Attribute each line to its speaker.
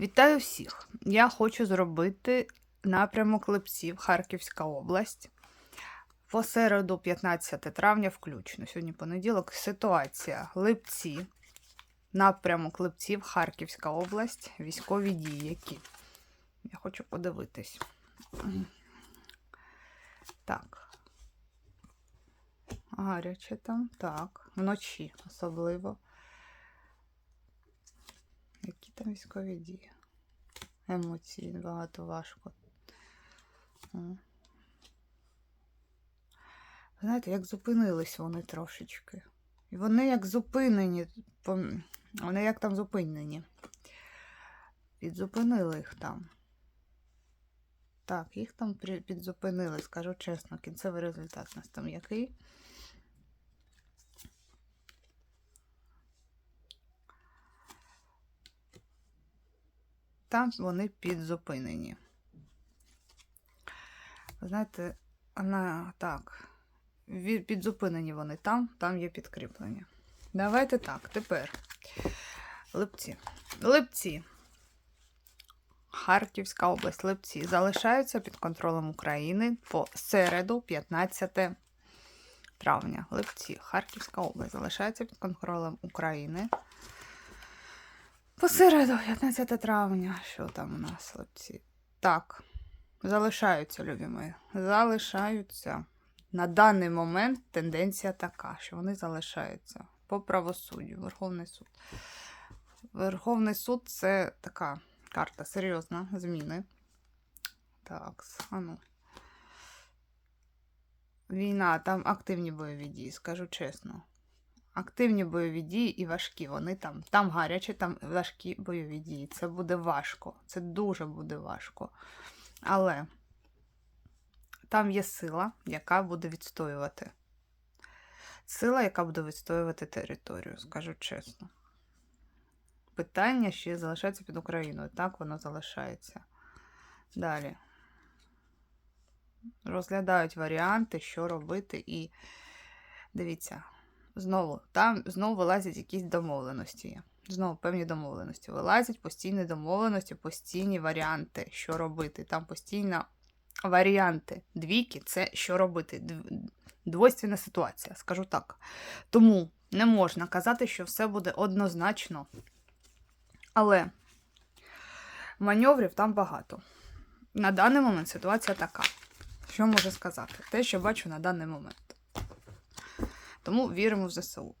Speaker 1: Вітаю всіх! Я хочу зробити напрямок Липців, Харківська область. По середу, 15 травня, включно. Сьогодні понеділок. Ситуація. Липці. Напрямок Липців, Харківська область. Військові дії. Які? Я хочу подивитись. Так. Гаряче там. Так. Вночі особливо. Там військові дії? Емоції, багато важко. Знаєте, як зупинились вони трошечки. І вони як зупинені. Вони як там зупинені. Підзупинили їх там. Так, їх там підзупинили, скажу чесно, кінцевий результат у нас там який. Там вони підзупинені. Знаєте, вона так. Підзупинені вони там, там є підкріплення. Давайте так, тепер. Липці. Липці. Харківська область, Липці залишаються під контролем України по середу, 15 травня. Липці, Харківська область залишається під контролем України. Посереду, 15 травня. Що там у нас, хлопці? Так, залишаються, любі мої. Залишаються. На даний момент тенденція така, що вони залишаються по правосуддю. Верховний суд. Верховний суд це така карта серйозна, зміни. Так, а ну. Війна, там активні бойові дії, скажу чесно. Активні бойові дії і важкі. Вони там, там гарячі, там важкі бойові дії. Це буде важко. Це дуже буде важко. Але там є сила, яка буде відстоювати. Сила, яка буде відстоювати територію, скажу чесно. Питання ще залишається під Україною. Так воно залишається. Далі. Розглядають варіанти, що робити, і дивіться. Знову, там знову вилазять якісь домовленості. Знову певні домовленості. Вилазять постійні домовленості, постійні варіанти, що робити. Там постійно варіанти. Двійки це що робити. Дв- Двойственна ситуація, скажу так. Тому не можна казати, що все буде однозначно. Але маневрів там багато. На даний момент ситуація така. Що можу сказати? Те, що бачу на даний момент. Тому віримо в ЗСУ.